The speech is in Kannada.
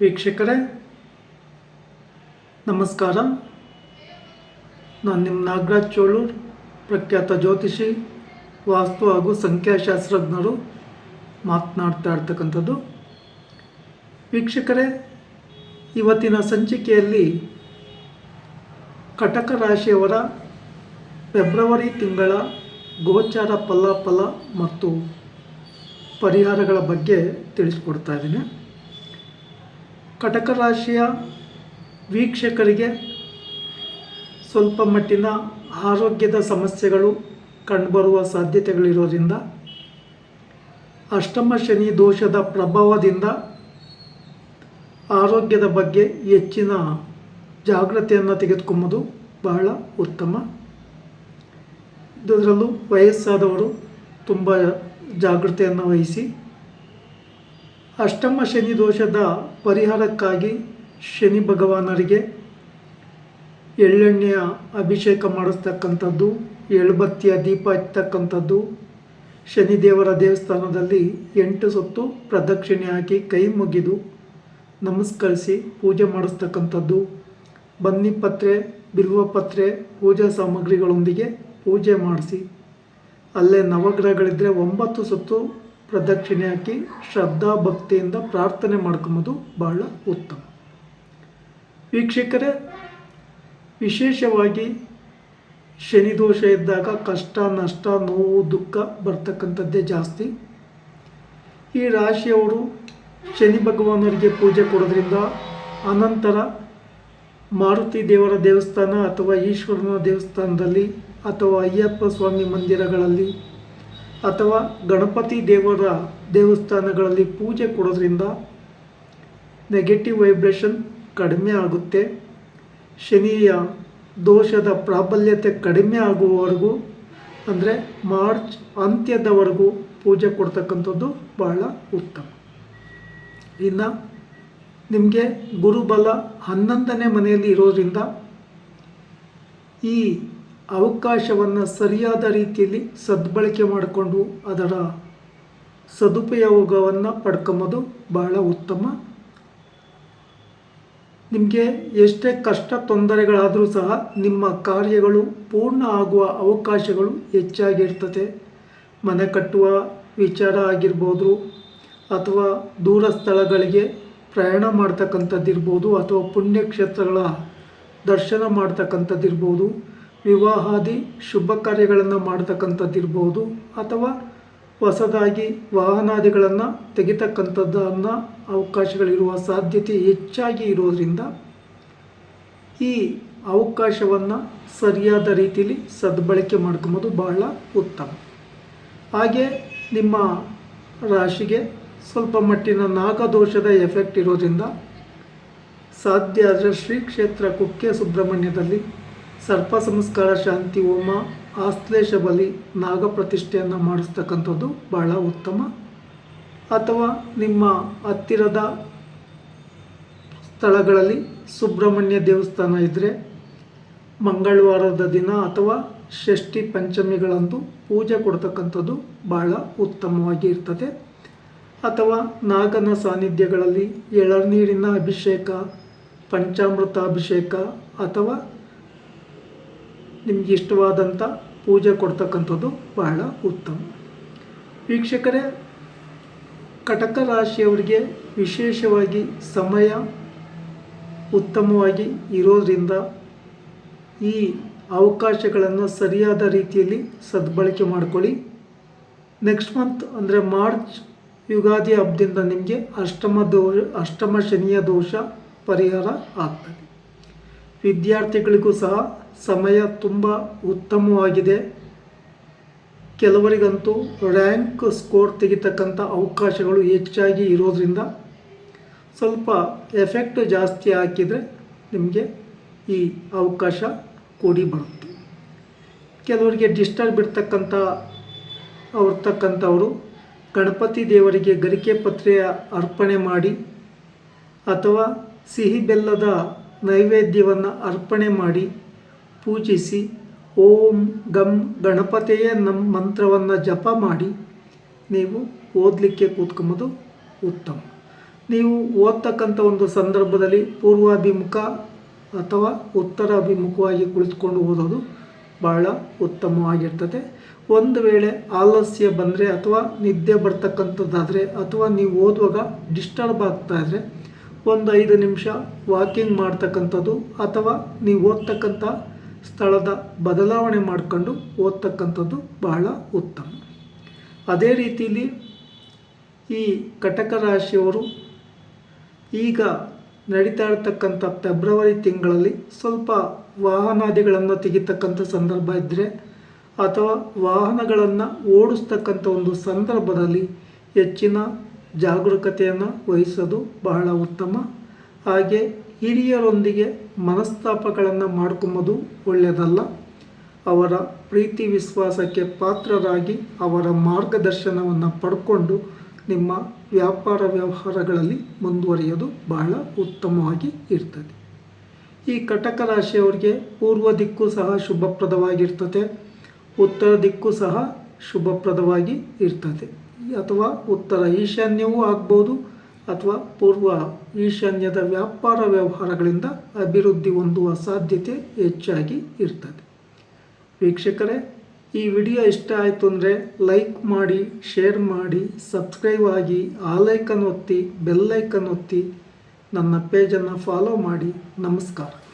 ವೀಕ್ಷಕರೇ, ನಮಸ್ಕಾರ. ನಾನು ನಿಮ್ಮ ನಾಗರಾಜ್ ಚೋಳೂರ್, ಪ್ರಖ್ಯಾತ ಜ್ಯೋತಿಷಿ, ವಾಸ್ತು ಹಾಗೂ ಸಂಖ್ಯಾಶಾಸ್ತ್ರಜ್ಞರು. ಮಾತನಾಡ್ತಾ ಇರ್ತಕ್ಕಂಥದ್ದು. ವೀಕ್ಷಕರೇ, ಇವತ್ತಿನ ಸಂಚಿಕೆಯಲ್ಲಿ ಕಟಕ ರಾಶಿಯವರ ಫೆಬ್ರವರಿ ತಿಂಗಳ ಗೋಚಾರ ಫಲಾಫಲ ಮತ್ತು ಪರಿಹಾರಗಳ ಬಗ್ಗೆ ತಿಳಿಸ್ಕೊಡ್ತಾ ಇದ್ದೀನಿ. ಕಟಕ ರಾಶಿಯ ವೀಕ್ಷಕರಿಗೆ ಸ್ವಲ್ಪ ಮಟ್ಟಿನ ಆರೋಗ್ಯದ ಸಮಸ್ಯೆಗಳು ಕಂಡುಬರುವ ಸಾಧ್ಯತೆಗಳಿರೋದ್ರಿಂದ ಅಷ್ಟಮ ಶನಿ ದೋಷದ ಪ್ರಭಾವದಿಂದ ಆರೋಗ್ಯದ ಬಗ್ಗೆ ಹೆಚ್ಚಿನ ಜಾಗ್ರತೆಯನ್ನು ತೆಗೆದುಕೊಂಬುದು ಬಹಳ ಉತ್ತಮ. ಇದರಲ್ಲೂ ವಯಸ್ಸಾದವರು ತುಂಬ ಜಾಗ್ರತೆಯನ್ನು ವಹಿಸಿ ಅಷ್ಟಮ ಶನಿ ದೋಷದ ಪರಿಹಾರಕ್ಕಾಗಿ ಶನಿ ಭಗವಾನರಿಗೆ ಎಳ್ಳೆಣ್ಣೆಯ ಅಭಿಷೇಕ ಮಾಡಿಸ್ತಕ್ಕಂಥದ್ದು, ಎಳ್ಬತ್ತಿಯ ದೀಪ ಹಚ್ಚತಕ್ಕಂಥದ್ದು ಶನಿದೇವರ ದೇವಸ್ಥಾನದಲ್ಲಿ ಎಂಟು ಸುತ್ತು ಪ್ರದಕ್ಷಿಣೆ ಹಾಕಿ ಕೈ ಮುಗಿದು ನಮಸ್ಕರಿಸಿ ಪೂಜೆ ಮಾಡಿಸ್ತಕ್ಕಂಥದ್ದು. ಬನ್ನಿಪತ್ರೆ ಬಿಲ್ವಪತ್ರೆ ಪೂಜಾ ಸಾಮಗ್ರಿಗಳೊಂದಿಗೆ ಪೂಜೆ ಮಾಡಿಸಿ. ಅಲ್ಲೇ ನವಗ್ರಹಗಳಿದ್ದರೆ ಒಂಬತ್ತು ಸುತ್ತು ಪ್ರದಕ್ಷಿಣೆ ಹಾಕಿ ಶ್ರದ್ಧಾ ಭಕ್ತಿಯಿಂದ ಪ್ರಾರ್ಥನೆ ಮಾಡ್ಕೊಂಬೋದು ಬಹಳ ಉತ್ತಮ. ವೀಕ್ಷಕರೇ, ವಿಶೇಷವಾಗಿ ಶನಿ ದೋಷ ಇದ್ದಾಗ ಕಷ್ಟ, ನಷ್ಟ, ನೋವು, ದುಃಖ ಬರ್ತಕ್ಕಂಥದ್ದೇ ಜಾಸ್ತಿ. ಈ ರಾಶಿಯವರು ಶನಿ ಭಗವಾನರಿಗೆ ಪೂಜೆ ಕೊಡೋದ್ರಿಂದ ಅನಂತರ ಮಾರುತಿ ದೇವರ ದೇವಸ್ಥಾನ ಅಥವಾ ಈಶ್ವರನ ದೇವಸ್ಥಾನದಲ್ಲಿ ಅಥವಾ ಅಯ್ಯಪ್ಪ ಸ್ವಾಮಿ ಮಂದಿರಗಳಲ್ಲಿ ಅಥವಾ ಗಣಪತಿ ದೇವರ ದೇವಸ್ಥಾನಗಳಲ್ಲಿ ಪೂಜೆ ಕೊಡೋದ್ರಿಂದ ನೆಗೆಟಿವ್ ವೈಬ್ರೇಷನ್ ಕಡಿಮೆ ಆಗುತ್ತೆ. ಶನಿಯ ದೋಷದ ಪ್ರಾಬಲ್ಯತೆ ಕಡಿಮೆ ಆಗುವವರೆಗೂ, ಅಂದರೆ ಮಾರ್ಚ್ ಅಂತ್ಯದವರೆಗೂ ಪೂಜೆ ಕೊಡ್ತಕ್ಕಂಥದ್ದು ಬಹಳ ಉತ್ತಮ. ಇನ್ನು ನಿಮಗೆ ಗುರುಬಲ ಹನ್ನೊಂದನೇ ಮನೆಯಲ್ಲಿ ಇರೋದ್ರಿಂದ ಈ ಅವಕಾಶವನ್ನು ಸರಿಯಾದ ರೀತಿಯಲ್ಲಿ ಸದ್ಬಳಕೆ ಮಾಡಿಕೊಂಡು ಅದರ ಸದುಪಯೋಗವನ್ನು ಪಡ್ಕೊಂಬೋದು ಬಹಳ ಉತ್ತಮ. ನಿಮಗೆ ಎಷ್ಟೇ ಕಷ್ಟ ತೊಂದರೆಗಳಾದರೂ ಸಹ ನಿಮ್ಮ ಕಾರ್ಯಗಳು ಪೂರ್ಣ ಆಗುವ ಅವಕಾಶಗಳು ಹೆಚ್ಚಾಗಿರ್ತದೆ ಮನೆ ಕಟ್ಟುವ ವಿಚಾರ ಆಗಿರ್ಬೋದು ಅಥವಾ ದೂರ ಸ್ಥಳಗಳಿಗೆ ಪ್ರಯಾಣ ಮಾಡ್ತಕ್ಕಂಥದ್ದಿರ್ಬೋದು ಅಥವಾ ಪುಣ್ಯಕ್ಷೇತ್ರಗಳ ದರ್ಶನ ಮಾಡ್ತಕ್ಕಂಥದ್ದಿರ್ಬೋದು ವಿವಾಹಾದಿ ಶುಭ ಕಾರ್ಯಗಳನ್ನು ಮಾಡ್ತಕ್ಕಂಥದ್ದಿರ್ಬೋದು ಅಥವಾ ಹೊಸದಾಗಿ ವಾಹನಾದಿಗಳನ್ನು ತೆಗಿತಕ್ಕಂಥದ್ದನ್ನು ಅವಕಾಶಗಳಿರುವ ಸಾಧ್ಯತೆ ಹೆಚ್ಚಾಗಿ ಇರೋದರಿಂದ ಈ ಅವಕಾಶವನ್ನು ಸರಿಯಾದ ರೀತಿಯಲ್ಲಿ ಸದ್ಬಳಕೆ ಮಾಡ್ಕೊಂಬೋದು ಬಹಳ ಉತ್ತಮ. ಹಾಗೆ ನಿಮ್ಮ ರಾಶಿಗೆ ಸ್ವಲ್ಪ ಮಟ್ಟಿನ ನಾಗದೋಷದ ಎಫೆಕ್ಟ್ ಇರೋದರಿಂದ ಸಾಧ್ಯ ಆದರೆ ಶ್ರೀ ಕ್ಷೇತ್ರ ಕುಕ್ಕೆ ಸುಬ್ರಹ್ಮಣ್ಯದಲ್ಲಿ ಸರ್ಪ ಸಂಸ್ಕಾರ, ಶಾಂತಿ, ಹೋಮ, ಆಶ್ಲೇಷ ಬಲಿ, ನಾಗ ಪ್ರತಿಷ್ಠೆಯನ್ನು ಮಾಡಿಸ್ತಕ್ಕಂಥದ್ದು ಬಹಳ ಉತ್ತಮ. ಅಥವಾ ನಿಮ್ಮ ಹತ್ತಿರದ ಸ್ಥಳಗಳಲ್ಲಿ ಸುಬ್ರಹ್ಮಣ್ಯ ದೇವಸ್ಥಾನ ಇದ್ದರೆ ಮಂಗಳವಾರದ ದಿನ ಅಥವಾ ಷಷ್ಠಿ ಪಂಚಮಿಗಳಂದು ಪೂಜೆ ಕೊಡ್ತಕ್ಕಂಥದ್ದು ಬಹಳ ಉತ್ತಮವಾಗಿ ಇರ್ತದೆ. ಅಥವಾ ನಾಗನ ಸಾನ್ನಿಧ್ಯಗಳಲ್ಲಿ ಎಳನೀರಿನ ಅಭಿಷೇಕ ಪಂಚಾಮೃತ ಅಭಿಷೇಕ ಅಥವಾ ನಿಮಗೆ ಇಷ್ಟವಾದಂಥ ಪೂಜೆ ಕೊಡ್ತಕ್ಕಂಥದ್ದು ಬಹಳ ಉತ್ತಮ. ವೀಕ್ಷಕರೇ, ಕಟಕ ರಾಶಿಯವರಿಗೆ ವಿಶೇಷವಾಗಿ ಸಮಯ ಉತ್ತಮವಾಗಿ ಇರೋದರಿಂದ ಈ ಅವಕಾಶಗಳನ್ನು ಸರಿಯಾದ ರೀತಿಯಲ್ಲಿ ಸದ್ಬಳಕೆ ಮಾಡಿಕೊಳ್ಳಿ. ನೆಕ್ಸ್ಟ್ ಮಂತ್ ಅಂದರೆ ಮಾರ್ಚ್ ಯುಗಾದಿ ಹಬ್ಬದಿಂದ ನಿಮಗೆ ಅಷ್ಟಮ ದೋ, ಅಷ್ಟಮ ಶನಿಯ ದೋಷ ಪರಿಹಾರ ಆಗ್ತದೆ. ವಿದ್ಯಾರ್ಥಿಗಳಿಗೂ ಸಹ ಸಮಯ ತುಂಬ ಉತ್ತಮವಾಗಿದೆ. ಕೆಲವರಿಗಂತೂ ರ್ಯಾಂಕ್ ಸ್ಕೋರ್ ತೆಗಿತಕ್ಕಂಥ ಅವಕಾಶಗಳು ಹೆಚ್ಚಾಗಿ ಇರೋದರಿಂದ ಸ್ವಲ್ಪ ಎಫೆಕ್ಟ್ ಜಾಸ್ತಿ ಹಾಕಿದರೆ ನಿಮಗೆ ಈ ಅವಕಾಶ ಕೂಡಿ ಬರುತ್ತೆ. ಕೆಲವರಿಗೆ ಡಿಸ್ಟರ್ಬ್ ಇರ್ತಕ್ಕಂಥ ಅವ್ರತಕ್ಕಂಥವರು ಗಣಪತಿ ದೇವರಿಗೆ ಗರಿಕೆ ಪತ್ರೆಯ ಅರ್ಪಣೆ ಮಾಡಿ ಅಥವಾ ಸಿಹಿ ಬೆಲ್ಲದ ನೈವೇದ್ಯವನ್ನು ಅರ್ಪಣೆ ಮಾಡಿ ಪೂಜಿಸಿ, ಓಂ ಗಂ ಗಣಪತಿಯೇ ನಮ್ಮ ಮಂತ್ರವನ್ನು ಜಪ ಮಾಡಿ ನೀವು ಓದಲಿಕ್ಕೆ ಕೂತ್ಕೊಂಬೋದು ಉತ್ತಮ. ನೀವು ಓದ್ತಕ್ಕಂಥ ಒಂದು ಸಂದರ್ಭದಲ್ಲಿ ಪೂರ್ವಾಭಿಮುಖ ಅಥವಾ ಉತ್ತರಾಭಿಮುಖವಾಗಿ ಕುಳಿತುಕೊಂಡು ಓದೋದು ಬಹಳ ಉತ್ತಮವಾಗಿರ್ತದೆ. ಒಂದು ವೇಳೆ ಆಲಸ್ಯ ಬಂದರೆ ಅಥವಾ ನಿದ್ದೆ ಬರ್ತಕ್ಕಂಥದ್ದಾದರೆ ಅಥವಾ ನೀವು ಓದುವಾಗ ಡಿಸ್ಟರ್ಬ್ ಆಗ್ತಾ ಇದ್ದರೆ ಒಂದು ಐದು ನಿಮಿಷ ವಾಕಿಂಗ್ ಮಾಡ್ತಕ್ಕಂಥದ್ದು ಅಥವಾ ನೀವು ಓದ್ತಕ್ಕಂಥ ಸ್ಥಳದ ಬದಲಾವಣೆ ಮಾಡಿಕೊಂಡು ಓದ್ತಕ್ಕಂಥದ್ದು ಬಹಳ ಉತ್ತಮ. ಅದೇ ರೀತಿಯಲ್ಲಿ ಈ ಕಟಕ ರಾಶಿಯವರು ಈಗ ನಡೀತಾ ಇರತಕ್ಕಂಥ ಫೆಬ್ರವರಿ ತಿಂಗಳಲ್ಲಿ ಸ್ವಲ್ಪ ವಾಹನಾದಿಗಳನ್ನು ತೆಗಿತಕ್ಕಂಥ ಸಂದರ್ಭ ಇದ್ದರೆ ಅಥವಾ ವಾಹನಗಳನ್ನು ಓಡಿಸ್ತಕ್ಕಂಥ ಒಂದು ಸಂದರ್ಭದಲ್ಲಿ ಹೆಚ್ಚಿನ ಜಾಗರೂಕತೆಯನ್ನು ವಹಿಸೋದು ಬಹಳ ಉತ್ತಮ. ಹಾಗೆ ಹಿರಿಯರೊಂದಿಗೆ ಮನಸ್ತಾಪಗಳನ್ನು ಮಾಡ್ಕೊಂಬೋದು ಒಳ್ಳೆಯದಲ್ಲ ಅವರ ಪ್ರೀತಿ ವಿಶ್ವಾಸಕ್ಕೆ ಪಾತ್ರರಾಗಿ ಅವರ ಮಾರ್ಗದರ್ಶನವನ್ನು ಪಡ್ಕೊಂಡು ನಿಮ್ಮ ವ್ಯಾಪಾರ ವ್ಯವಹಾರಗಳಲ್ಲಿ ಮುಂದುವರಿಯೋದು ಬಹಳ ಉತ್ತಮವಾಗಿ ಇರ್ತದೆ. ಈ ಕಟಕ ರಾಶಿಯವರಿಗೆ ಪೂರ್ವ ದಿಕ್ಕು ಸಹ ಶುಭಪ್ರದವಾಗಿರ್ತದೆ. ಉತ್ತರ ದಿಕ್ಕು ಸಹ ಶುಭಪ್ರದವಾಗಿ ಇರ್ತದೆ. ಅಥವಾ ಉತ್ತರ ಈಶಾನ್ಯವೂ ಆಗ್ಬೋದು ಅಥವಾ ಪೂರ್ವ ಈಶಾನ್ಯದ ವ್ಯಾಪಾರ ವ್ಯವಹಾರಗಳಿಂದ ಅಭಿವೃದ್ಧಿ ಹೊಂದುವ ಸಾಧ್ಯತೆ ಹೆಚ್ಚಾಗಿ ಇರ್ತದೆ. ವೀಕ್ಷಕರೇ, ಈ ವಿಡಿಯೋ ಇಷ್ಟ ಆಯಿತು ಅಂದರೆ ಲೈಕ್ ಮಾಡಿ, ಶೇರ್ ಮಾಡಿ, ಸಬ್ಸ್ಕ್ರೈಬ್ ಆಗಿ ಆಲೈಕನ್ ಒತ್ತಿ ಬೆಲ್ಲೈಕನ್ ಒತ್ತಿ ನನ್ನ ಪೇಜನ್ನು ಫಾಲೋ ಮಾಡಿ. ನಮಸ್ಕಾರ.